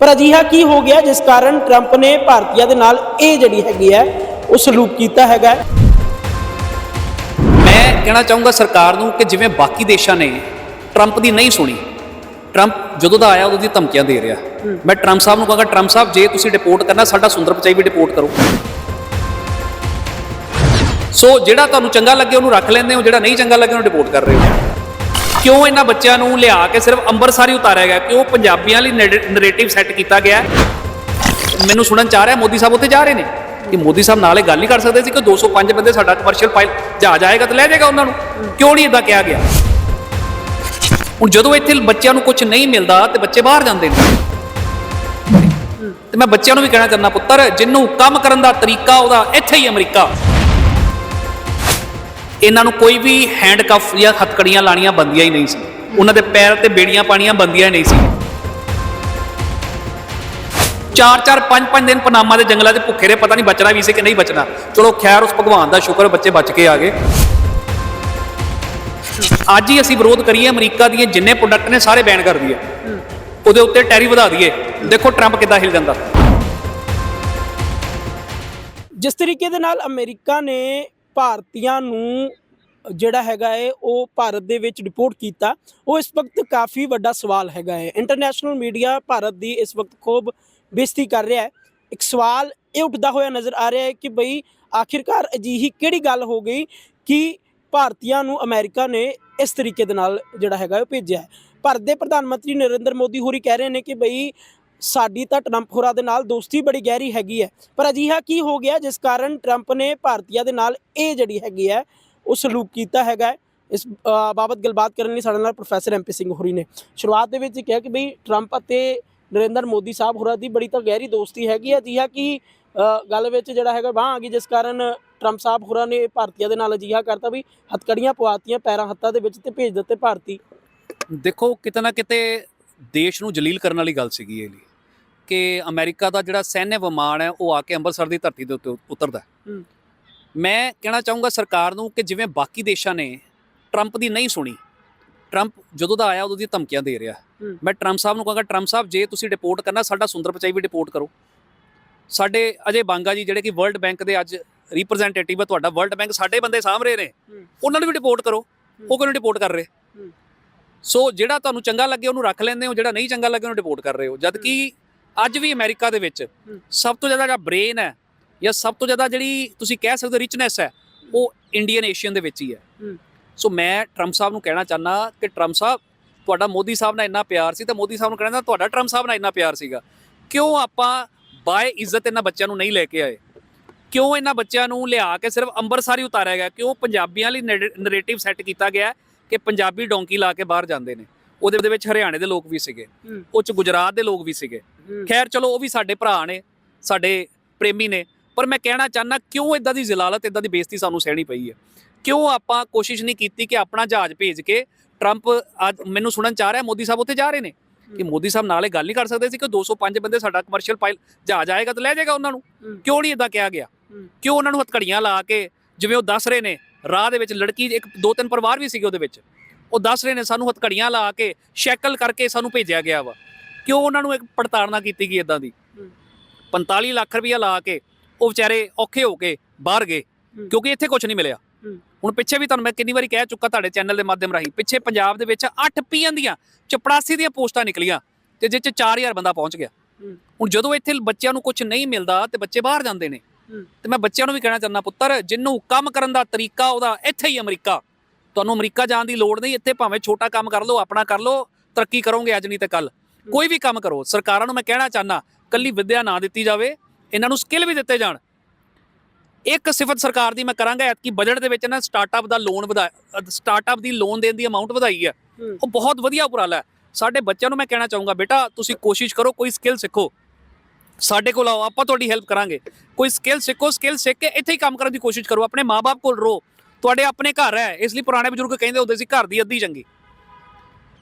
ਪਰ ਅਜਿਹਾ ਕੀ ਹੋ ਗਿਆ ਜਿਸ ਕਾਰਨ ਟਰੰਪ ਨੇ ਭਾਰਤੀਆਂ ਦੇ ਨਾਲ ਇਹ ਜਿਹੜੀ ਹੈਗੀ ਹੈ ਉਹ ਸਲੂਕ ਕੀਤਾ ਹੈਗਾ। ਮੈਂ ਕਹਿਣਾ ਚਾਹੂੰਗਾ ਸਰਕਾਰ ਨੂੰ ਕਿ ਜਿਵੇਂ ਬਾਕੀ ਦੇਸ਼ਾਂ ਨੇ ਟਰੰਪ ਦੀ ਨਹੀਂ ਸੁਣੀ ਟਰੰਪ ਜਦੋਂ ਦਾ ਆਇਆ ਉਦੋਂ ਦੀ ਧਮਕੀਆਂ ਦੇ ਰਿਹਾ। ਮੈਂ ਟਰੰਪ ਸਾਹਿਬ ਨੂੰ ਕਹਾਂਗਾ ਟਰੰਪ ਸਾਹਿਬ ਜੇ ਤੁਸੀਂ ਡਿਪੋਰਟ ਕਰਨਾ ਸਾਡਾ ਸੁੰਦਰ ਪਚਾਈ ਵੀ ਡਿਪੋਰਟ ਕਰੋ। ਸੋ ਜਿਹੜਾ ਤੁਹਾਨੂੰ ਚੰਗਾ ਲੱਗੇ ਉਹਨੂੰ ਰੱਖ ਲੈਂਦੇ ਹੋ ਜਿਹੜਾ ਨਹੀਂ ਚੰਗਾ ਲੱਗੇ ਉਹਨੂੰ ਡਿਪੋਰਟ ਕਰ ਰਹੇ ਹੋ। ਕਿਉਂ ਇਹਨਾਂ ਬੱਚਿਆਂ ਨੂੰ ਲਿਆ ਕੇ ਸਿਰਫ ਅੰਮ੍ਰਿਤਸਰ ਹੀ ਉਤਾਰਿਆ ਗਿਆ? ਕਿਉਂ ਪੰਜਾਬੀਆਂ ਲਈ ਨੈਰੇਟਿਵ ਸੈੱਟ ਕੀਤਾ ਗਿਆ? ਮੈਨੂੰ ਸੁਣਨ ਚ ਆ ਰਿਹਾ, ਮੋਦੀ ਸਾਹਿਬ ਉੱਥੇ ਜਾ ਰਹੇ ਨੇ? ਕਿ ਮੋਦੀ ਸਾਹਿਬ ਨਾਲੇ ਗੱਲ ਹੀ ਕਰ ਸਕਦੇ ਸੀ ਕਿ 205 ਬੰਦੇ ਸਾਡਾ ਕਮਰਸ਼ੀਅਲ ਫਾਈਲ ਜਹਾਜ਼ ਆਏਗਾ ਤਾਂ ਲੈ ਜਾਏਗਾ ਉਹਨਾਂ ਨੂੰ? ਕਿਉਂ ਨਹੀਂ ਇਦਾਂ ਕਿਹਾ ਗਿਆ? ਹੁਣ ਜਦੋਂ ਇੱਥੇ ਬੱਚਿਆਂ ਨੂੰ ਕੁਝ ਨਹੀਂ ਮਿਲਦਾ, ਤੇ ਬੱਚੇ ਬਾਹਰ ਜਾਂਦੇ ਨੇ। ਤੇ ਮੈਂ ਬੱਚਿਆਂ ਨੂੰ ਵੀ ਕਹਿਣਾ ਚਾਹੁੰਦਾ, ਪੁੱਤਰ, ਜਿੰਨੂੰ ਕੰਮ ਕਰਨ ਦਾ ਤਰੀਕਾ ਉਹਦਾ ਇੱਥੇ ਹੀ ਅਮਰੀਕਾ। ਇਹਨਾਂ ਨੂੰ ਕੋਈ ਵੀ ਹੈਂਡਕਫ ਜਾਂ ਹੱਥਕੜੀਆਂ ਲਾਣੀਆਂ ਬੰਦੀਆਂ ਹੀ ਨਹੀਂ ਸੀ। ਉਹਨਾਂ ਦੇ ਪੈਰ ਤੇ ਬੇੜੀਆਂ ਪਾਣੀਆਂ ਬੰਦੀਆਂ ਹੀ ਨਹੀਂ ਸੀ। ਚਾਰ ਚਾਰ, ਪੰਜ ਪੰਜ ਦਿਨ ਪਨਾਮਾ ਦੇ ਜੰਗਲਾਂ 'ਚ ਭੁੱਖੇ ਰਹੇ, ਪਤਾ ਨਹੀਂ ਬਚਣਾ ਵੀ ਸੀ ਕਿ ਨਹੀਂ ਬਚਣਾ। ਚਲੋ ਖੈਰ, ਉਸ ਭਗਵਾਨ ਦਾ ਸ਼ੁਕਰ ਬੱਚੇ ਬਚ ਕੇ ਆ ਗਏ। ਅੱਜ ਹੀ ਅਸੀਂ ਵਿਰੋਧ ਕਰੀਏ, ਅਮਰੀਕਾ ਦੀਆਂ ਜਿੰਨੇ ਪ੍ਰੋਡਕਟ ਨੇ ਸਾਰੇ ਬੈਨ ਕਰ ਦਈਏ। ਉਹਦੇ ਉੱਤੇ ਟੈਰੀ ਵਧਾ ਦਈਏ। ਦੇਖੋ ਟਰੰਪ ਕਿੱਦਾਂ ਹਿਲ ਜਾਂਦਾ। ਜਿਸ ਤਰੀਕੇ ਦੇ ਨਾਲ ਅਮਰੀਕਾ ਨੇ ਭਾਰਤੀਆਂ ਨੂੰ ਜਿਹੜਾ ਹੈਗਾ ਹੈ ਉਹ ਭਾਰਤ ਦੇ ਵਿੱਚ ਰਿਪੋਰਟ ਕੀਤਾ। ਉਹ ਇਸ ਵਕਤ ਕਾਫੀ ਵੱਡਾ ਸਵਾਲ ਹੈਗਾ ਹੈ ਇੰਟਰਨੈਸ਼ਨਲ ਮੀਡੀਆ ਭਾਰਤ ਦੀ ਇਸ ਵਕਤ ਖੂਬ ਬੇਇੱਜ਼ਤੀ ਕਰ ਰਿਹਾ ਹੈ ਇੱਕ ਸਵਾਲ ਇਹ ਉੱਠਦਾ ਹੋਇਆ ਨਜ਼ਰ ਆ ਰਿਹਾ ਹੈ ਕਿ ਬਈ ਆਖਿਰਕਾਰ ਅਜਿਹੀ ਕਿਹੜੀ ਗੱਲ ਹੋ ਗਈ ਕਿ ਭਾਰਤੀਆਂ ਨੂੰ ਅਮਰੀਕਾ ਨੇ ਇਸ ਤਰੀਕੇ ਦੇ ਨਾਲ ਜਿਹੜਾ ਹੈਗਾ ਉਹ ਭੇਜਿਆ ਹੈ ਭਾਰਤ ਦੇ ਪ੍ਰਧਾਨ ਮੰਤਰੀ ਨਰਿੰਦਰ ਮੋਦੀ ਹੋਰੀ ਕਹਿ ਰਹੇ ਨੇ ਕਿ ਬਈ ਸਾਡੀ ਤਾਂ ਟਰੰਪ ਹੋਰਾਂ ਦੇ ਨਾਲ ਦੋਸਤੀ ਬੜੀ ਗਹਿਰੀ ਹੈਗੀ ਹੈ। ਪਰ ਅਜਿਹਾ ਕੀ ਹੋ ਗਿਆ ਜਿਸ ਕਾਰਨ ਟਰੰਪ ਨੇ ਭਾਰਤੀਆਂ ਦੇ ਨਾਲ ਇਹ ਜਿਹੜੀ ਹੈਗੀ ਹੈ ਉਹ ਸਲੂਕ ਕੀਤਾ ਹੈਗਾ ਇਸ ਬਾਬਤ ਗੱਲਬਾਤ ਕਰਨ ਲਈ ਸਾਡੇ ਨਾਲ ਪ੍ਰੋਫੈਸਰ ਐਮਪੀ ਸਿੰਘ ਹੋਰੀ ਨੇ। ਸ਼ੁਰੂਆਤ ਦੇ ਵਿੱਚ ਕਿਹਾ ਕਿ ਬਈ ਟਰੰਪ ਅਤੇ ਨਰਿੰਦਰ ਮੋਦੀ ਸਾਹਿਬ ਹੋਰਾਂ ਦੀ ਬੜੀ ਤਾਂ ਗਹਿਰੀ ਦੋਸਤੀ ਹੈਗੀ ਹੈ। ਅਜਿਹਾ ਕਿ ਗੱਲ ਵਿੱਚ ਜਿਹੜਾ ਹੈਗਾ ਬਾਹ ਆ ਗਈ ਜਿਸ ਕਾਰਨ ਟਰੰਪ ਸਾਹਿਬ ਹੋਰਾਂ ਨੇ ਭਾਰਤੀਆਂ ਦੇ ਨਾਲ ਅਜਿਹਾ ਕਰਤਾ ਵੀ ਹੱਥਕੜੀਆਂ ਪਵਾਤੀਆਂ ਪੈਰਾਂ ਹੱਥਾਂ ਦੇ ਵਿੱਚ ਤੇ ਭੇਜ ਦਿੱਤੇ ਭਾਰਤੀ। ਦੇਖੋ, ਕਿਤੇ ਨਾ ਕਿਤੇ ਦੇਸ਼ ਨੂੰ ਜਲੀਲ ਕਰਨ ਵਾਲੀ ਗੱਲ ਸੀਗੀ ਇਹ ਲਈ ਕਿ ਅਮਰੀਕਾ ਦਾ ਜਿਹੜਾ ਸੈਨਿਕ ਵਿਮਾਨ ਹੈ ਉਹ ਆ ਕੇ ਅੰਮ੍ਰਿਤਸਰ ਦੀ ਧਰਤੀ ਦੇ ਉੱਤੇ ਉਤਰਦਾ। ਮੈਂ ਕਹਿਣਾ ਚਾਹੂੰਗਾ ਸਰਕਾਰ ਨੂੰ ਕਿ ਜਿਵੇਂ ਬਾਕੀ ਦੇਸ਼ਾਂ ਨੇ ਟਰੰਪ ਦੀ ਨਹੀਂ ਸੁਣੀ ਟਰੰਪ ਜਦੋਂ ਦਾ ਆਇਆ ਉਦੋਂ ਦੀ ਧਮਕੀਆਂ ਦੇ ਰਿਹਾ। ਮੈਂ ਟਰੰਪ ਸਾਹਿਬ ਨੂੰ ਕਹਾਂਗਾ ਟਰੰਪ ਸਾਹਿਬ ਜੇ ਤੁਸੀਂ ਡਿਪੋਰਟ ਕਰਨਾ ਸਾਡਾ ਸੁੰਦਰ ਪਚਾਈ ਵੀ ਡਿਪੋਰਟ ਕਰੋ ਸਾਡੇ ਅਜੇ ਬਾਂਗਾ ਜੀ ਜਿਹੜੇ ਕਿ ਵਰਲਡ ਬੈਂਕ ਦੇ ਅੱਜ ਰਿਪਰੈਜ਼ੈਂਟੇਟਿਵ ਹੈ ਤੁਹਾਡਾ ਵਰਲਡ ਬੈਂਕ ਸਾਡੇ ਬੰਦੇ ਰਹੇ ਨੇ। ਉਹਨਾਂ ਨੂੰ ਵੀ ਡਿਪੋਰਟ ਕਰੋ ਉਹ ਕਿਉਂ ਡਿਪੋਰਟ ਕਰ ਰਹੇ। ਸੋ ਜਿਹੜਾ ਤੁਹਾਨੂੰ ਚੰਗਾ ਲੱਗੇ ਉਹਨੂੰ ਰੱਖ ਲੈਂਦੇ ਹੋ ਜਿਹੜਾ ਨਹੀਂ ਚੰਗਾ ਲੱਗੇ ਉਹਨੂੰ ਡਿਪੋਰਟ ਕਰ ਰਹੇ ਹੋ ਜਦ ਕਿ ਅੱਜ ਵੀ ਅਮਰੀਕਾ ਦੇ ਵਿੱਚ। ਸਭ ਤੋਂ ਜ਼ਿਆਦਾ ਜਿਹੜਾ ਬ੍ਰੇਨ ਹੈ ਜਾਂ ਸਭ ਤੋਂ ਜ਼ਿਆਦਾ ਜਿਹੜੀ ਤੁਸੀਂ ਕਹਿ ਸਕਦੇ ਰਿਚਨੈਸ ਹੈ ਉਹ ਇੰਡੀਅਨ ਏਸ਼ੀਅਨ ਦੇ ਵਿੱਚ ਹੀ ਹੈ। ਸੋ ਮੈਂ ਟਰੰਪ ਸਾਹਿਬ ਨੂੰ ਕਹਿਣਾ ਚਾਹਨਾ ਕਿ ਟਰੰਪ ਸਾਹਿਬ ਤੁਹਾਡਾ ਮੋਦੀ ਸਾਹਿਬ ਨਾਲ ਇੰਨਾ ਪਿਆਰ ਸੀ ਤਾਂ ਮੋਦੀ ਸਾਹਿਬ ਨੂੰ ਕਹਿਣਾ ਤੁਹਾਡਾ ਟਰੰਪ ਸਾਹਿਬ ਨਾਲ ਇੰਨਾ ਪਿਆਰ ਸੀਗਾ। ਕਿਉਂ ਆਪਾਂ ਬਾਏ ਇੱਜ਼ਤ ਇਹਨਾਂ ਬੱਚਿਆਂ ਨੂੰ ਨਹੀਂ ਲੈ ਕੇ ਆਏ? ਕਿਉਂ ਇਹਨਾਂ ਬੱਚਿਆਂ ਨੂੰ ਲਿਆ ਕੇ ਸਿਰਫ ਅੰਮ੍ਰਿਤਸਰ ਹੀ ਉਤਾਰਿਆ ਗਿਆ? ਕਿਉਂ ਪੰਜਾਬੀਆਂ ਲਈ ਨੈਰੇਟਿਵ ਸੈੱਟ ਕੀਤਾ ਗਿਆ ਕਿ ਪੰਜਾਬੀ ਡੋਂਕੀ ਲਾ ਕੇ ਬਾਹਰ ਜਾਂਦੇ ਨੇ? ਉਹਦੇ ਵਿੱਚ ਹਰਿਆਣੇ ਦੇ ਲੋਕ ਵੀ ਸੀਗੇ। ਉਹ ਚ ਗੁਜਰਾਤ ਦੇ ਲੋਕ ਵੀ ਸੀਗੇ। ਖੈਰ ਚਲੋ ਉਹ ਵੀ ਸਾਡੇ ਭਰਾ ਨੇ ਸਾਡੇ ਪ੍ਰੇਮੀ ਨੇ ਪਰ ਮੈਂ ਕਹਿਣਾ ਚਾਹਨਾ ਕਿਉਂ ਇਦਾਂ ਦੀ ਜ਼ਲਾਲਤ ਇਦਾਂ ਦੀ ਬੇਇੱਜ਼ਤੀ ਸਾਨੂੰ ਸਹਿਣੀ ਪਈ ਹੈ? ਕਿਉਂ ਆਪਾਂ ਕੋਸ਼ਿਸ਼ ਨਹੀਂ ਕੀਤੀ ਕਿ ਆਪਣਾ ਜਹਾਜ਼ ਭੇਜ ਕੇ ਟਰੰਪ ਅੱਜ ਮੈਨੂੰ ਸੁਣਨ ਚ ਆ ਰਿਹਾ ਮੋਦੀ ਸਾਹਿਬ ਉੱਥੇ ਜਾ ਰਹੇ ਨੇ? ਕਿ ਮੋਦੀ ਸਾਹਿਬ ਨਾਲੇ ਗੱਲ ਨਹੀਂ ਕਰ ਸਕਦੇ ਸੀ ਕਿ 205 ਬੰਦੇ ਸਾਡਾ ਕਮਰਸ਼ੀਅਲ ਫਾਈਲ ਜਹਾਜ਼ ਆਏਗਾ ਤਾਂ ਲੈ ਜਾਏਗਾ ਉਹਨਾਂ ਨੂੰ। ਕਿਉਂ ਨਹੀਂ ਇਦਾਂ ਕਿਹਾ ਗਿਆ। ਕਿਉਂ ਉਹਨਾਂ ਨੂੰ ਹੱਥਕੜੀਆਂ ਲਾ ਕੇ ਜਿਵੇਂ ਉਹ ਦੱਸ ਰਹੇ ਨੇ ਰਾਹ ਦੇ ਵਿੱਚ ਲੜਕੀ ਇੱਕ ਦੋ ਤਿੰਨ ਪਰਿਵਾਰ ਵੀ ਸੀਗੇ ਉਹਦੇ ਵਿੱਚ ਉਹ ਦੱਸ ਰਹੇ ਨੇ ਸਾਨੂੰ ਹੱਥਕੜੀਆਂ ਲਾ ਕੇ ਸ਼ੈਕਲ ਕਰਕੇ ਸਾਨੂੰ ਭੇਜਿਆ ਗਿਆ ਵਾ। ਕਿਉਂ ਉਹਨਾਂ ਨੂੰ ਇੱਕ ਪੜਤਾੜਨਾ ਕੀਤੀ ਗਈ ਇਦਾਂ ਦੀ ਹੂੰ। 45 ਲੱਖ ਰੁਪਇਆ ਲਾ ਕੇ ਉਹ ਵਿਚਾਰੇ ਔਖੇ ਹੋ ਕੇ ਬਾਹਰ ਗਏ। ਕਿਉਂਕਿ ਇੱਥੇ ਕੁਝ ਨਹੀਂ ਮਿਲਿਆ। ਹੁਣ ਪਿੱਛੇ ਵੀ ਤੁਹਾਨੂੰ ਮੈਂ ਕਿੰਨੀ ਵਾਰੀ ਕਹਿ ਚੁੱਕਾ ਤੁਹਾਡੇ ਚੈਨਲ ਦੇ ਮਾਧਿਅਮ ਰਾਹੀਂ ਪਿੱਛੇ ਪੰਜਾਬ ਦੇ ਵਿੱਚ 8 ਪੀਐਨ ਦੀਆਂ ਚਪੜਾਸੀ ਦੀਆਂ ਪੋਸਟਾਂ ਨਿਕਲੀਆਂ ਤੇ ਜਿਸ ਚ 4000 ਬੰਦਾ ਪਹੁੰਚ ਗਿਆ। ਹੁਣ ਜਦੋਂ ਇੱਥੇ ਬੱਚਿਆਂ ਨੂੰ ਕੁਝ ਨਹੀਂ ਮਿਲਦਾ ਤੇ ਬੱਚੇ ਬਾਹਰ ਜਾਂਦੇ ਨੇ। ਤੇ ਮੈਂ ਬੱਚਿਆਂ ਨੂੰ ਵੀ ਕਹਿਣਾ ਚਾਹੁੰਦਾ ਪੁੱਤਰ ਜਿੰਨੂੰ ਕੰਮ ਕਰਨ ਦਾ ਤਰੀਕਾ ਉਹਦਾ ਇੱਥੇ ਹੀ ਅਮਰੀਕਾ ਤੁਹਾਨੂੰ ਅਮਰੀਕਾ ਜਾਣ ਦੀ ਲੋੜ ਨਹੀਂ ਇੱਥੇ ਭਾਵੇਂ ਛੋਟਾ ਕੰਮ ਕਰ ਲਓ ਆਪਣਾ ਕਰ ਲਓ ਤਰੱਕੀ ਕਰੋਗੇ ਅੱਜ ਨਹੀਂ ਤੇ ਕੱਲ ਕੋਈ ਵੀ ਕੰਮ ਕਰੋ ਸਰਕਾਰਾਂ ਨੂੰ ਮੈਂ ਕਹਿਣਾ ਚਾਹਨਾ ਕੱਲੀ ਵਿੱਦਿਆ ਨਾ ਦਿੱਤੀ ਜਾਵੇ ਇਹਨਾਂ ਨੂੰ ਸਕਿੱਲ ਵੀ ਦਿੱਤੇ ਜਾਣ। ਇੱਕ ਸਿਫਤ ਸਰਕਾਰ ਦੀ ਮੈਂ ਕਰਾਂਗਾ ਐਤਕੀ ਬਜਟ ਦੇ ਵਿੱਚ ਨਾ ਸਟਾਰਟਅਪ ਦਾ ਲੋਨ ਵਧਾ ਸਟਾਰਟਅਪ ਦੀ ਲੋਨ ਦੇਣ ਦੀ ਅਮਾਉਂਟ ਵਧਾਈ ਹੈ। ਉਹ ਬਹੁਤ ਵਧੀਆ ਉਪਰਾਲਾ ਹੈ। ਸਾਡੇ ਬੱਚਿਆਂ ਨੂੰ ਮੈਂ ਕਹਿਣਾ ਚਾਹੂੰਗਾ ਬੇਟਾ ਤੁਸੀਂ ਕੋਸ਼ਿਸ਼ ਕਰੋ ਕੋਈ ਸਕਿੱਲ ਸਿੱਖੋ। ਸਾਡੇ ਕੋਲ ਆਓ ਆਪਾਂ ਤੁਹਾਡੀ ਹੈਲਪ ਕਰਾਂਗੇ। ਕੋਈ ਸਕਿੱਲ ਸਿੱਖੋ ਸਕਿੱਲ ਸਿੱਖ ਕੇ ਇੱਥੇ ਹੀ ਕੰਮ ਕਰਨ ਦੀ ਕੋਸ਼ਿਸ਼ ਕਰੋ ਆਪਣੇ ਮਾਪੇ ਕੋਲ ਰਹੋ। ਤੁਹਾਡੇ ਆਪਣੇ ਘਰ ਹੈ ਇਸ ਲਈ ਪੁਰਾਣੇ ਬਜ਼ੁਰਗ ਕਹਿੰਦੇ ਹੁੰਦੇ ਸੀ ਘਰ ਦੀ ਅੱਧੀ ਚੰਗੀ।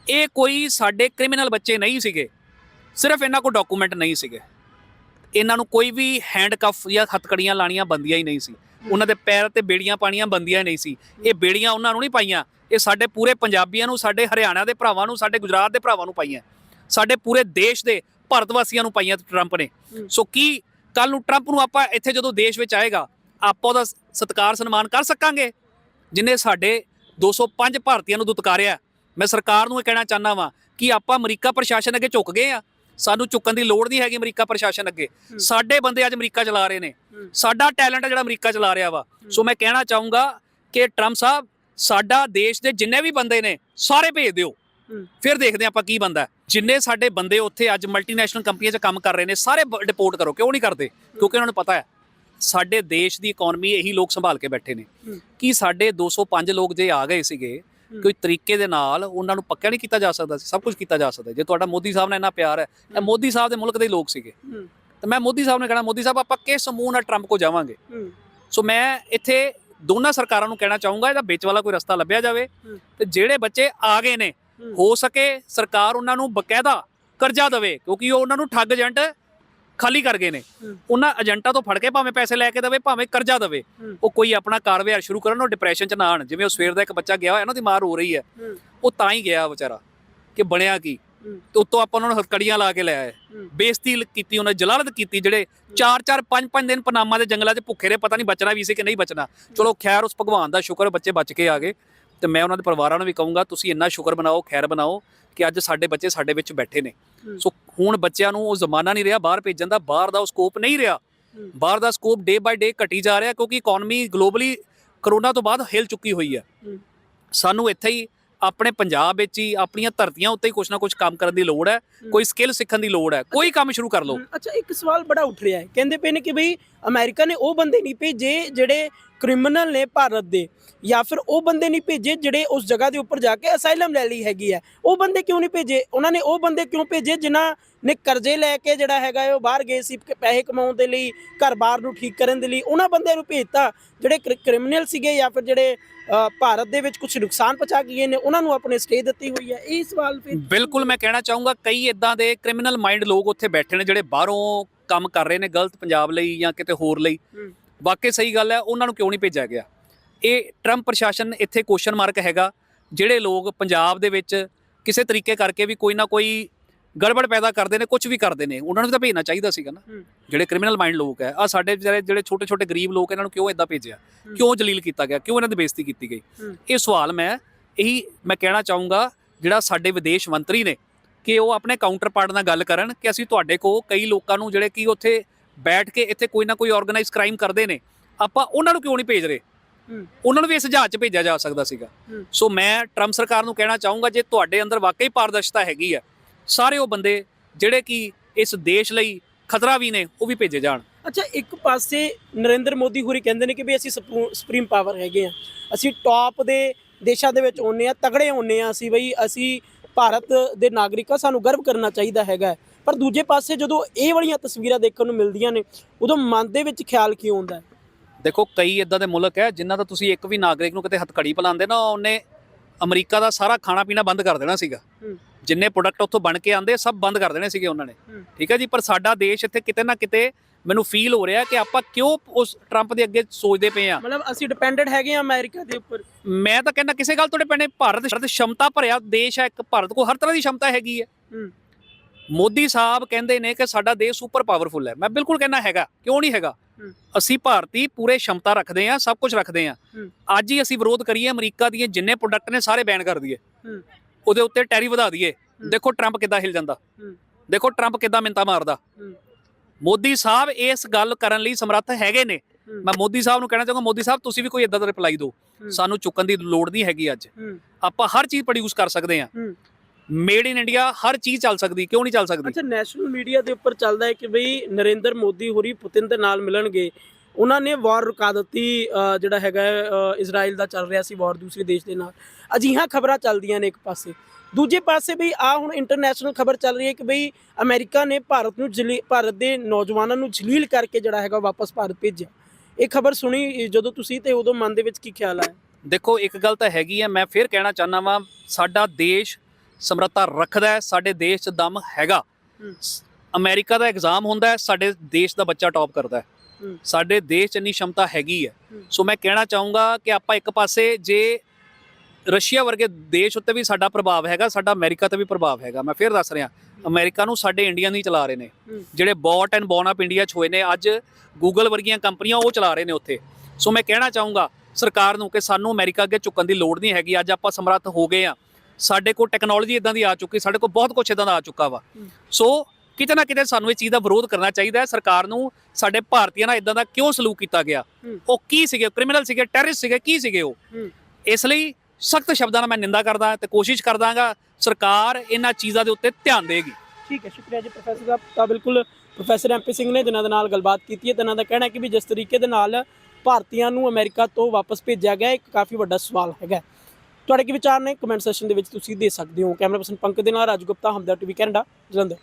ਇਹ ਕੋਈ ਸਾਡੇ ਕ੍ਰਿਮੀਨਲ ਬੱਚੇ ਨਹੀਂ ਸੀਗੇ। ਸਿਰਫ ਇਹਨਾਂ ਕੋਲ ਡਾਕੂਮੈਂਟ ਨਹੀਂ ਸੀਗੇ। ਇਹਨਾਂ ਨੂੰ ਕੋਈ ਵੀ ਹੈਂਡਕਫ ਜਾਂ ਹੱਥਕੜੀਆਂ ਲਾਣੀਆਂ ਬੰਦੀਆਂ ਹੀ ਨਹੀਂ ਸੀ। ਉਹਨਾਂ ਦੇ ਪੈਰ ਤੇ ਬੇੜੀਆਂ ਪਾਣੀਆਂ ਬੰਦੀਆਂ ਨਹੀਂ ਸੀ। ਇਹ ਬੇੜੀਆਂ ਉਹਨਾਂ ਨੂੰ ਨਹੀਂ ਪਾਈਆਂ। ਇਹ ਸਾਡੇ ਪੂਰੇ ਪੰਜਾਬੀਆਂ ਨੂੰ ਸਾਡੇ ਹਰਿਆਣਾ ਦੇ ਭਰਾਵਾਂ ਨੂੰ ਸਾਡੇ ਗੁਜਰਾਤ ਦੇ ਭਰਾਵਾਂ ਨੂੰ ਪਾਈਆਂ। ਸਾਡੇ ਪੂਰੇ ਦੇਸ਼ ਦੇ ਭਾਰਤ ਵਾਸੀਆਂ ਨੂੰ ਪਾਈਆਂ ਟਰੰਪ ਨੇ। ਸੋ ਕੀ ਕੱਲ ਨੂੰ ਟਰੰਪ ਨੂੰ ਆਪਾਂ ਇੱਥੇ ਜਦੋਂ ਦੇਸ਼ ਵਿੱਚ ਆਏਗਾ ਆਪਾਂ ਉਹਦਾ ਸਤਿਕਾਰ ਸਨਮਾਨ ਕਰ ਸਕਾਂਗੇ? ਜਿਨੇ ਸਾਡੇ 205 ਭਾਰਤੀਆਂ ਨੂੰ ਦੁਤਕਾਰਿਆ। ਮੈਂ ਸਰਕਾਰ ਨੂੰ ਇਹ ਕਹਿਣਾ ਚਾਹੁੰਦਾ ਵਾਂ ਕਿ ਆਪਾਂ ਅਮਰੀਕਾ ਪ੍ਰਸ਼ਾਸਨ ਅੱਗੇ ਝੁਕ ਗਏ ਆ ਸਾਨੂੰ ਝੁਕਣ ਦੀ ਲੋੜ ਨਹੀਂ ਹੈਗੀ ਅਮਰੀਕਾ ਪ੍ਰਸ਼ਾਸਨ ਅੱਗੇ। ਸਾਡੇ ਬੰਦੇ ਅੱਜ ਅਮਰੀਕਾ ਚਲਾ ਰਹੇ ਨੇ। ਸਾਡਾ ਟੈਲੈਂਟ ਹੈ ਜਿਹੜਾ ਅਮਰੀਕਾ ਚਲਾ ਰਿਹਾ ਵਾ ਸੋ ਮੈਂ ਕਹਿਣਾ ਚਾਹੂੰਗਾ ਕਿ ਟਰੰਪ ਸਾਹਿਬ ਸਾਡਾ ਦੇਸ਼ ਦੇ ਜਿੰਨੇ ਵੀ ਬੰਦੇ ਨੇ ਸਾਰੇ ਭੇਜ ਦਿਓ। ਫਿਰ ਦੇਖਦੇ ਆਪਾਂ ਕੀ ਬੰਦਾ ਜਿੰਨੇ ਸਾਡੇ ਬੰਦੇ ਉੱਥੇ ਅੱਜ ਮਲਟੀਨੈਸ਼ਨਲ ਕੰਪਨੀਆਂ 'ਚ ਕੰਮ ਕਰ ਰਹੇ ਨੇ ਸਾਰੇ ਡਿਪੋਰਟ ਕਰੋ ਕਿਉਂ ਨਹੀਂ ਕਰਦੇ ਕਿਉਂਕਿ ਉਹਨਾਂ ਨੂੰ ਪਤਾ ਹੈ ਸਾਡੇ ਦੇਸ਼ ਦੀ ਇਕਨੋਮੀ ਇਹੀ ਲੋਕ ਸੰਭਾਲ ਕੇ ਬੈਠੇ ਨੇ। ਕਿ ਸਾਡੇ 205 ਲੋਕ ਜੇ ਆ ਗਏ ਸੀਗੇ। ਕੋਈ ਤਰੀਕੇ ਦੇ ਨਾਲ ਉਹਨਾਂ ਨੂੰ ਪੱਕਿਆ ਨਹੀਂ ਕੀਤਾ ਜਾ ਸਕਦਾ ਸੀ ਸਭ ਕੁਝ ਕੀਤਾ ਜਾ ਸਕਦਾ ਜੇ ਤੁਹਾਡਾ ਮੋਦੀ ਸਾਹਿਬ ਨਾਲ ਇੰਨਾ ਪਿਆਰ ਹੈ ਇਹ ਮੋਦੀ ਸਾਹਿਬ ਦੇ ਮੁਲਕ ਦੇ ਲੋਕ ਸੀਗੇ। ਤੇ ਮੈਂ ਮੋਦੀ ਸਾਹਿਬ ਨੇ ਕਹਿਣਾ ਮੋਦੀ ਸਾਹਿਬ ਆਪਾਂ ਕਿਸ ਸਮੂਹ ਨਾਲ ਟਰੰਪ ਕੋ ਜਾਵਾਂਗੇ? ਸੋ ਮੈਂ ਇੱਥੇ ਦੋਨਾਂ ਸਰਕਾਰਾਂ ਨੂੰ ਕਹਿਣਾ ਚਾਹੂੰਗਾ ਇਹਦਾ ਵਿੱਚ ਵਾਲਾ ਕੋਈ ਰਸਤਾ ਲੱਭਿਆ ਜਾਵੇ। ਤੇ ਜਿਹੜੇ ਬੱਚੇ ਆ ਗਏ ਨੇ। ਹੋ। ਸਕੇ ਸਰਕਾਰ ਉਹਨਾਂ ਨੂੰ ਬਕਾਇਦਾ ਕਰਜ਼ਾ ਦੇਵੇ ਕਿਉਂਕਿ ਉਹ ਉਹਨਾਂ ਨੂੰ ਠੱਗ ਏਜੰਟ ਖਾਲੀ ਕਰ ਗਏ ਨੇ। ਉਹਨਾਂ ਏਜੰਟਾਂ ਤੋਂ ਫੜ ਕੇ ਭਾਵੇਂ ਪੈਸੇ ਲੈ ਕੇ ਦੇਵੇ ਭਾਵੇਂ ਕਰਜ਼ਾ ਦੇਵੇ। ਉਹ ਕੋਈ ਆਪਣਾ ਕਾਰੋਬਾਰ ਸ਼ੁਰੂ ਕਰਨ ਉਹ ਡਿਪਰੈਸ਼ਨ ਚ ਨਾ ਆਣ ਜਿਵੇਂ ਉਹ ਸਵੇਰ ਦਾ ਇੱਕ ਬੱਚਾ ਗਿਆ ਹੋਇਆ ਨਾ ਉਹਦੀ ਮਾਰ ਹੋ ਰਹੀ ਹੈ। ਉਹ ਤਾਂ ਹੀ ਗਿਆ ਵਿਚਾਰਾ ਕਿ ਬਣਿਆ ਕੀ। ਤੇ ਉੱਤੋਂ ਆਪਾਂ ਉਹਨਾਂ ਨੂੰ ਹੱਥਕੜੀਆਂ ਲਾ ਕੇ ਲੈ ਆਏ। ਬੇਇੱਜ਼ਤੀ ਕੀਤੀ ਉਹਨਾਂ ਜਲਾਲਤ ਕੀਤੀ ਜਿਹੜੇ 4-4 5-5 ਦਿਨ ਪਨਾਮਾ ਦੇ ਜੰਗਲਾਂ 'ਚ ਭੁੱਖੇ ਰਹੇ ਪਤਾ ਨਹੀਂ ਬਚਣਾ ਵੀ ਸੀ ਕਿ ਨਹੀਂ ਬਚਣਾ। ਚਲੋ ਖੈਰ ਉਸ ਭਗਵਾਨ ਦਾ ਸ਼ੁਕਰ ਬੱਚੇ ਬਚ ਕੇ ਆ ਗਏ। ਤੇ ਮੈਂ ਉਹਨਾਂ ਦੇ ਪਰਿਵਾਰਾਂ ਨੂੰ ਵੀ ਕਹੂੰਗਾ ਤੁਸੀਂ ਇੰਨਾ ਸ਼ੁਕਰ ਬਣਾਓ ਖੈਰ ਬਣਾਓ ਕਿ ਅੱਜ ਸਾਡੇ ਬੱਚੇ ਸਾਡੇ ਵਿੱਚ ਬੈਠੇ ਨੇ। ਸੋ ਹੁਣ ਬੱਚਿਆਂ ਨੂੰ ਉਹ ਜ਼ਮਾਨਾ ਨਹੀਂ ਰਿਹਾ ਬਾਹਰ ਭੇਜਣ ਦਾ ਬਾਹਰ ਦਾ ਉਹ ਸਕੋਪ ਨਹੀਂ ਰਿਹਾ। ਬਾਹਰ ਦਾ ਸਕੋਪ ਡੇ ਬਾਈ ਡੇ ਘਟੀ ਜਾ ਰਿਹਾ ਕਿਉਂਕਿ ਇਕਨੋਮੀ ਗਲੋਬਲੀ ਕਰੋਨਾ ਤੋਂ ਬਾਅਦ ਹਿਲ ਚੁੱਕੀ ਹੋਈ ਹੈ। ਸਾਨੂੰ ਇੱਥੇ ਹੀ ਆਪਣੇ ਪੰਜਾਬ ਵਿੱਚ ਹੀ ਆਪਣੀਆਂ ਧਰਤੀਆਂ ਉੱਤੇ ਹੀ ਕੁਛ ਨਾ ਕੁਛ ਕੰਮ ਕਰਨ ਦੀ ਲੋੜ ਹੈ। ਕੋਈ ਸਕਿੱਲ ਸਿੱਖਣ ਦੀ ਲੋੜ ਹੈ ਕੋਈ ਕੰਮ ਸ਼ੁਰੂ ਕਰ ਲਓ ਅੱਛਾ ਇੱਕ ਸਵਾਲ ਬੜਾ ਉੱਠ ਰਿਹਾ ਹੈ ਕਹਿੰਦੇ ਪਏ ਨੇ ਕਿ ਬਈ ਅਮਰੀਕਾ ਨੇ ਉਹ ਬੰਦੇ ਨਹੀਂ ਭੇਜੇ ਜਿਹੜੇ ਕ੍ਰਿਮੀਨਲ ਨੇ ਭਾਰਤ ਦੇ ਜਾਂ ਫਿਰ ਉਹ ਬੰਦੇ ਨਹੀਂ ਭੇਜੇ ਜਿਹੜੇ ਉਸ ਜਗ੍ਹਾ ਦੇ ਉੱਪਰ ਜਾ ਕੇ ਅਸਾਈਲਮ ਲੈ ਲਈ ਹੈਗੀ ਹੈ। ਉਹ ਬੰਦੇ ਕਿਉਂ ਨਹੀਂ ਭੇਜੇ? ਉਹਨਾਂ ਨੇ ਉਹ ਬੰਦੇ ਕਿਉਂ ਭੇਜੇ ਜਿਨ੍ਹਾਂ ਨੇ ਕਰਜ਼ੇ ਲੈ ਕੇ ਜਿਹੜਾ ਹੈਗਾ ਉਹ ਬਾਹਰ ਗਏ ਸੀ ਪੈਸੇ ਕਮਾਉਣ ਦੇ ਲਈ ਘਰ-ਬਾਰ ਨੂੰ ਠੀਕ ਕਰਨ ਦੇ ਲਈ। ਉਹਨਾਂ ਬੰਦਿਆਂ ਨੂੰ ਭੇਜਤਾ ਜਿਹੜੇ ਕ੍ਰਿਮੀਨਲ ਸੀਗੇ ਜਾਂ ਫਿਰ ਜਿਹੜੇ ਭਾਰਤ ਦੇ ਵਿੱਚ ਕੁਝ ਨੁਕਸਾਨ ਪਹੁੰਚਾ ਗਏ ਨੇ ਉਹਨਾਂ ਨੂੰ ਆਪਣੇ ਸਟੇ ਦਿੱਤੀ ਹੋਈ ਹੈ। ਇਹ ਸਵਾਲ ਫਿਰ ਬਿਲਕੁਲ ਮੈਂ ਕਹਿਣਾ ਚਾਹੂੰਗਾ ਕਈ ਇਦਾਂ ਦੇ ਕ੍ਰਿਮੀਨਲ ਮਾਈਂਡ ਲੋਕ ਉੱਥੇ ਬੈਠੇ ਨੇ ਜਿਹੜੇ ਬਾਹਰੋਂ ਕੰਮ ਕਰ ਰਹੇ ਨੇ ਗਲਤ ਪੰਜਾਬ ਲਈ ਜਾਂ ਕਿਤੇ ਹੋਰ ਲਈ। ਵਾਕਈ ਸਹੀ ਗੱਲ ਹੈ ਉਹਨਾਂ ਨੂੰ ਕਿਉਂ ਨਹੀਂ ਭੇਜਿਆ ਗਿਆ ਇਹ ਟਰੰਪ ਪ੍ਰਸ਼ਾਸਨ ਇੱਥੇ ਕੁਐਸਚਨ ਮਾਰਕ ਹੈਗਾ ਜਿਹੜੇ ਲੋਕ ਪੰਜਾਬ ਦੇ ਵਿੱਚ ਕਿਸੇ ਤਰੀਕੇ ਕਰਕੇ ਵੀ ਕੋਈ ਨਾ ਕੋਈ ਗੜਬੜ ਪੈਦਾ ਕਰਦੇ ਨੇ ਕੁਝ ਵੀ ਕਰਦੇ ਨੇ ਉਹਨਾਂ ਨੂੰ ਤਾਂ ਭੇਜਣਾ ਚਾਹੀਦਾ ਸੀਗਾ ਨਾ। ਜਿਹੜੇ ਕ੍ਰਿਮੀਨਲ ਮਾਈਂਡ ਲੋਕ ਹੈ ਆ ਸਾਡੇ ਵਿਚਾਰੇ ਜਿਹੜੇ ਛੋਟੇ ਛੋਟੇ ਗਰੀਬ ਲੋਕ ਇਹਨਾਂ ਨੂੰ ਕਿਉਂ ਇਦਾਂ ਭੇਜਿਆ। ਕਿਉਂ ਜਲੀਲ ਕੀਤਾ ਗਿਆ ਕਿਉਂ ਇਹਨਾਂ ਦੀ ਬੇਇੱਜ਼ਤੀ ਕੀਤੀ ਗਈ। ਇਹ ਸਵਾਲ ਮੈਂ ਇਹੀ ਮੈਂ ਕਹਿਣਾ ਚਾਹੂੰਗਾ ਜਿਹੜਾ ਸਾਡੇ ਵਿਦੇਸ਼ ਮੰਤਰੀ ਨੇ ਕਿ ਉਹ ਆਪਣੇ ਕਾਊਂਟਰ ਪਾਰਟ ਨਾਲ ਗੱਲ ਕਰਨ ਕਿ ਅਸੀਂ ਤੁਹਾਡੇ ਕੋ ਕਈ ਲੋਕਾਂ ਨੂੰ ਜਿਹੜੇ ਕਿ ਉੱਥੇ ਬੈਠ ਕੇ ਇੱਥੇ ਕੋਈ ਨਾ ਕੋਈ ਆਰਗੇਨਾਈਜ਼ ਕ੍ਰਾਈਮ ਕਰਦੇ ਨੇ ਆਪਾਂ ਉਹਨਾਂ ਨੂੰ ਕਿਉਂ ਨਹੀਂ ਭੇਜ ਰਹੇ। ਉਹਨਾਂ ਨੂੰ ਵੀ ਇਸ ਜਹਾਜ਼ 'ਚ ਭੇਜਿਆ ਜਾ ਸਕਦਾ ਸੀਗਾ। ਸੋ ਮੈਂ ਟਰੰਪ ਸਰਕਾਰ ਨੂੰ ਕਹਿਣਾ ਚਾਹੂੰਗਾ ਜੇ ਤੁਹਾਡੇ ਅੰਦਰ ਵਾਕਈ ਪਾਰਦਰਸ਼ਤਾ ਹੈਗੀ ਹੈ ਸਾਰੇ ਉਹ ਬੰਦੇ ਜਿਹੜੇ ਕਿ ਇਸ ਦੇਸ਼ ਲਈ ਖਤਰਾ ਵੀ ਨੇ ਉਹ ਵੀ ਭੇਜੇ ਜਾਣ ਅੱਛਾ ਇੱਕ ਪਾਸੇ ਨਰਿੰਦਰ ਮੋਦੀ ਹੋਰੀ ਕਹਿੰਦੇ ਨੇ ਕਿ ਵੀ ਅਸੀਂ ਸਪਰੂ- ਸੁਪਰੀਮ ਪਾਵਰ ਹੈਗੇ ਆ ਅਸੀਂ ਟੌਪ ਦੇ ਦੇਸ਼ਾਂ ਦੇ ਵਿੱਚ ਆਉਂਦੇ ਆ ਤਗੜੇ ਆਉਂਦੇ ਆ ਅਸੀਂ ਬਈ ਅਸੀਂ ਭਾਰਤ ਦੇ ਨਾਗਰਿਕ ਆ ਸਾਨੂੰ ਗਰਵ ਕਰਨਾ ਚਾਹੀਦਾ ਹੈਗਾ। ਪਰ ਦੂਜੇ ਪਾਸੇ ਜਦੋਂ ਇਹ ਵਾਲੀਆਂ ਤਸਵੀਰਾਂ ਦੇਖਣ ਨੂੰ ਮਿਲਦੀਆਂ ਨੇ ਉਦੋਂ ਮਨ ਦੇ ਵਿੱਚ ਖਿਆਲ ਕੀ ਆਉਂਦਾ ਦੇਖੋ ਕਈ ਇਦਾਂ ਦੇ ਮੁਲਕ ਹੈ ਜਿਨ੍ਹਾਂ ਦਾ ਤੁਸੀਂ ਇੱਕ ਵੀ ਨਾਗਰਿਕ ਨੂੰ ਕਿਤੇ ਹੱਥਕੜੀ ਪਲਾਉਂਦੇ ਨਾ ਉਹਨੇ ਅਮਰੀਕਾ ਦਾ ਸਾਰਾ ਖਾਣਾ ਪੀਣਾ ਬੰਦ ਕਰ ਦੇਣਾ ਸੀਗਾ। ਜਿੰਨੇ ਪ੍ਰੋਡਕਟ ਉੱਥੋਂ ਬਣ ਕੇ ਆਂਦੇ ਸਭ ਬੰਦ ਕਰ ਦੇਣੇ ਸੀਗੇ ਉਹਨਾਂ ਨੇ। ਠੀਕ ਹੈ ਜੀ ਪਰ ਸਾਡਾ ਦੇਸ਼ ਇੱਥੇ ਕਿਤੇ ਨਾ ਕਿਤੇ ਮੈਨੂੰ ਫੀਲ ਹੋ ਰਿਹਾ ਕਿ ਆਪਾਂ ਕਿਉਂ ਉਸ ਟਰੰਪ ਦੇ ਅੱਗੇ ਸੋਚਦੇ ਪਏ ਆ ਮਤਲਬ ਅਸੀਂ ਡਿਪੈਂਡੈਂਟ ਹੈਗੇ ਆ ਅਮਰੀਕਾ ਦੇ ਉੱਪਰ ਮੈਂ ਤਾਂ ਕਹਿੰਦਾ ਕਿਸੇ ਗੱਲ ਤੋਂ ਡਿਪੈਂਡ ਭਾਰਤ ਸ਼ਮਤਾ ਭਰਿਆ ਦੇਸ਼ ਹੈ ਇੱਕ ਭਾਰਤ ਕੋਲ ਹਰ ਤਰ੍ਹਾਂ ਦੀ ਸ਼ਮਤਾ ਹੈਗੀ ਹੂੰ। ਮੋਦੀ ਸਾਹਿਬ ਕਹਿੰਦੇ ਨੇ ਕਿ ਸਾਡਾ ਦੇਸ਼ ਸੁਪਰ ਪਾਵਰਫੁਲ ਹੈ ਮੈਂ ਬਿਲਕੁਲ ਕਹਿੰਦਾ ਹੈਗਾ ਕਿਉਂ ਨਹੀਂ ਹੈਗਾ। ਅਸੀਂ ਭਾਰਤੀ ਪੂਰੇ ਸ਼ਮਤਾ ਰੱਖਦੇ ਆ ਸਭ ਕੁਝ ਰੱਖਦੇ ਆ। ਅੱਜ ਹੀ ਅਸੀਂ ਵਿਰੋਧ ਕਰੀਏ ਅਮਰੀਕਾ ਦੀਆਂ ਜਿੰਨੇ ਪ੍ਰੋਡਕਟ ਨੇ ਸਾਰੇ ਬੈਨ ਕਰ ਦਈਏ। ਉਹਦੇ ਉੱਤੇ ਟੈਰੀ ਵਧਾ ਦਈਏ। ਦੇਖੋ ਟਰੰਪ ਕਿੱਦਾਂ ਹਿਲ ਜਾਂਦਾ। ਦੇਖੋ ਟਰੰਪ ਕਿੱਦਾਂ ਮਿੰਤਾ ਮਾਰਦਾ। ਮੋਦੀ ਸਾਹਿਬ ਇਸ ਗੱਲ ਕਰਨ ਲਈ ਸਮਰੱਥ ਹੈਗੇ ਨੇ। ਮੈਂ ਮੋਦੀ ਸਾਹਿਬ ਨੂੰ ਕਹਿਣਾ ਚਾਹਾਂਗਾ ਮੋਦੀ ਸਾਹਿਬ ਤੁਸੀਂ ਵੀ ਕੋਈ ਇਦਾਂ ਦਾ ਰਿਪਲਾਈ ਦਿਓ। ਸਾਨੂੰ ਚੁੱਕਣ ਦੀ ਲੋੜ ਨਹੀਂ ਹੈਗੀ ਅੱਜ। ਆਪਾਂ ਹਰ ਚੀਜ਼ ਪ੍ਰੋਡਿਊਸ ਕਰ ਸਕਦੇ ਹੂੰ। ਮੇਡ ਇਨ ਇੰਡੀਆ ਹਰ ਚੀਜ਼ ਚੱਲ ਸਕਦੀ ਕਿਉਂ ਨਹੀਂ ਚੱਲ ਸਕਦੀ? ਅੱਛਾ ਨੈਸ਼ਨਲ ਮੀਡੀਆ ਦੇ ਉੱਪਰ ਚੱਲਦਾ ਹੈ ਕਿ ਬਈ ਨਰਿੰਦਰ ਮੋਦੀ ਹੋਰੀ ਪੁਤਿਨ ਦੇ ਨਾਲ ਮਿਲਣਗੇ। ਉਹਨਾਂ ਨੇ ਵਾਰ ਰੁਕਾ ਦਿੱਤੀ ਜਿਹੜਾ ਹੈਗਾ ਇਜ਼ਰਾਈਲ ਦਾ ਚੱਲ ਰਿਹਾ ਸੀ ਵਾਰ ਦੂਸਰੇ ਦੇਸ਼ ਦੇ ਨਾਲ। ਅਜਿਹੀਆਂ ਖਬਰਾਂ ਚੱਲਦੀਆਂ ਨੇ ਇੱਕ ਪਾਸੇ। ਦੂਜੇ ਪਾਸੇ ਬਈ ਆ ਹੁਣ ਇੰਟਰਨੈਸ਼ਨਲ ਖਬਰ ਚੱਲ ਰਹੀ ਹੈ ਕਿ ਬਈ ਅਮਰੀਕਾ ਨੇ ਭਾਰਤ ਨੂੰ ਜਲੀ ਭਾਰਤ ਦੇ ਨੌਜਵਾਨਾਂ ਨੂੰ ਜਲੀਲ ਕਰਕੇ ਜਿਹੜਾ ਹੈਗਾ ਵਾਪਸ ਭਾਰਤ ਭੇਜਿਆ। ਇਹ ਖਬਰ ਸੁਣੀ ਜਦੋਂ ਤੁਸੀਂ ਤੇ ਉਦੋਂ ਮਨ ਦੇ ਵਿੱਚ ਕੀ ਖਿਆਲ ਆਇਆ? ਦੇਖੋ ਇੱਕ ਗੱਲ ਤਾਂ ਹੈਗੀ ਹੈ ਮੈਂ ਫਿਰ ਕਹਿਣਾ ਚਾਹੁੰਦਾ ਵਾਂ ਸਾਡਾ ਦੇਸ਼ ਸਮਰੱਥਾ ਰੱਖਦਾ ਹੈ ਸਾਡੇ ਦੇਸ਼ 'ਚ ਦਮ ਹੈਗਾ। ਅਮਰੀਕਾ ਦਾ ਐਗਜ਼ਾਮ ਹੁੰਦਾ ਹੈ ਸਾਡੇ ਦੇਸ਼ ਦਾ ਬੱਚਾ ਟੌਪ ਕਰਦਾ ਹੈ। ਸਾਡੇ ਦੇਸ਼ 'ਚ ਇੰਨੀ ਸ਼ਮਤਾ ਹੈਗੀ ਹੈ। ਸੋ ਮੈਂ ਕਹਿਣਾ ਚਾਹੂੰਗਾ ਕਿ ਆਪਾਂ ਇੱਕ ਪਾਸੇ ਜੇ ਰਸ਼ੀਆ ਵਰਗੇ ਦੇਸ਼ ਉੱਤੇ ਵੀ ਸਾਡਾ ਪ੍ਰਭਾਵ ਹੈਗਾ ਸਾਡਾ ਅਮਰੀਕਾ ਤੇ ਵੀ ਪ੍ਰਭਾਵ ਹੈਗਾ। ਮੈਂ ਫਿਰ ਦੱਸ ਰਿਹਾ ਅਮਰੀਕਾ ਨੂੰ ਸਾਡੇ ਇੰਡੀਅਨ ਹੀ ਚਲਾ ਰਹੇ ਨੇ। ਜਿਹੜੇ brought and born up India 'ਚ ਹੋਏ ਨੇ ਅੱਜ ਗੂਗਲ ਵਰਗੀਆਂ ਕੰਪਨੀਆਂ ਉਹ ਚਲਾ ਰਹੇ ਨੇ ਉੱਥੇ। ਸੋ ਮੈਂ ਕਹਿਣਾ ਚਾਹੂੰਗਾ ਸਰਕਾਰ ਨੂੰ ਕਿ ਸਾਨੂੰ ਅਮਰੀਕਾ ਅੱਗੇ ਝੁਕਣ ਦੀ ਲੋੜ ਨਹੀਂ ਹੈਗੀ। ਅੱਜ ਆਪਾਂ ਸਮਰੱਥ ਹੋ ਗਏ ਆ ਸਾਡੇ ਕੋਲ ਟੈਕਨੋਲੋਜੀ ਇਦਾਂ ਦੀ ਆ ਚੁੱਕੀ ਸਾਡੇ ਕੋਲ ਬਹੁਤ ਕੁਝ ਇਦਾਂ ਦਾ ਆ ਚੁੱਕਾ ਵਾ। ਸੋ ਕਿਤੇ ਨਾ ਕਿਤੇ ਸਾਨੂੰ ਇਹ ਚੀਜ਼ ਦਾ ਵਿਰੋਧ ਕਰਨਾ ਚਾਹੀਦਾ ਹੈ। ਸਰਕਾਰ ਨੂੰ ਸਾਡੇ ਭਾਰਤੀਆਂ ਨਾਲ ਇਦਾਂ ਦਾ ਕਿਉਂ ਸਲੂਕ ਕੀਤਾ ਗਿਆ। ਉਹ ਕੀ ਸੀਗੇ? ਕ੍ਰਿਮੀਨਲ ਸੀਗੇ ਟੈਰਰਿਸਟ ਸੀਗੇ ਕੀ ਸੀਗੇ ਉਹ। ਇਸ ਲਈ ਸਖਤ ਸ਼ਬਦਾਂ ਨਾਲ ਮੈਂ ਨਿੰਦਾ ਕਰਦਾ ਤੇ ਕੋਸ਼ਿਸ਼ ਕਰਦਾਗਾ ਸਰਕਾਰ ਇਹਨਾਂ ਚੀਜ਼ਾਂ ਦੇ ਉੱਤੇ ਧਿਆਨ ਦੇਗੀ ਠੀਕ ਹੈ ਸ਼ੁਕਰੀਆ ਜੀ ਪ੍ਰੋਫੈਸਰ ਸਾਹਿਬ। ਤਾਂ ਬਿਲਕੁਲ ਪ੍ਰੋਫੈਸਰ ਐਮਪੀ ਸਿੰਘ ਨੇ ਜਿਨ੍ਹਾਂ ਦੇ ਨਾਲ ਗੱਲਬਾਤ ਕੀਤੀ ਹੈ ਤੇ ਇਹਨਾਂ ਦਾ ਕਹਿਣਾ ਹੈ ਕਿ ਵੀ ਜਿਸ ਤਰੀਕੇ ਦੇ ਨਾਲ ਭਾਰਤੀਆਂ ਨੂੰ ਅਮਰੀਕਾ ਤੋਂ ਵਾਪਸ ਭੇਜਿਆ ਗਿਆ ਇੱਕ ਕਾਫੀ ਵੱਡਾ ਸਵਾਲ ਹੈਗਾ। ਤੁਹਾਡੇ ਕੀ ਵਿਚਾਰ ਨੇ? ਕਮੈਂਟ ਸੈਸ਼ਨ ਦੇ ਵਿੱਚ ਤੁਸੀਂ ਦੇ ਸਕਦੇ ਹੋ। ਕੈਮਰਾ ਪਰਸਨ ਪੰਕਜ ਦੇ ਨਾਲ, ਰਾਜ ਗੁਪਤਾ ਹਮਦਰ ਟੀਵੀ, ਕੈਨੇਡਾ, ਜਲੰਧਰ।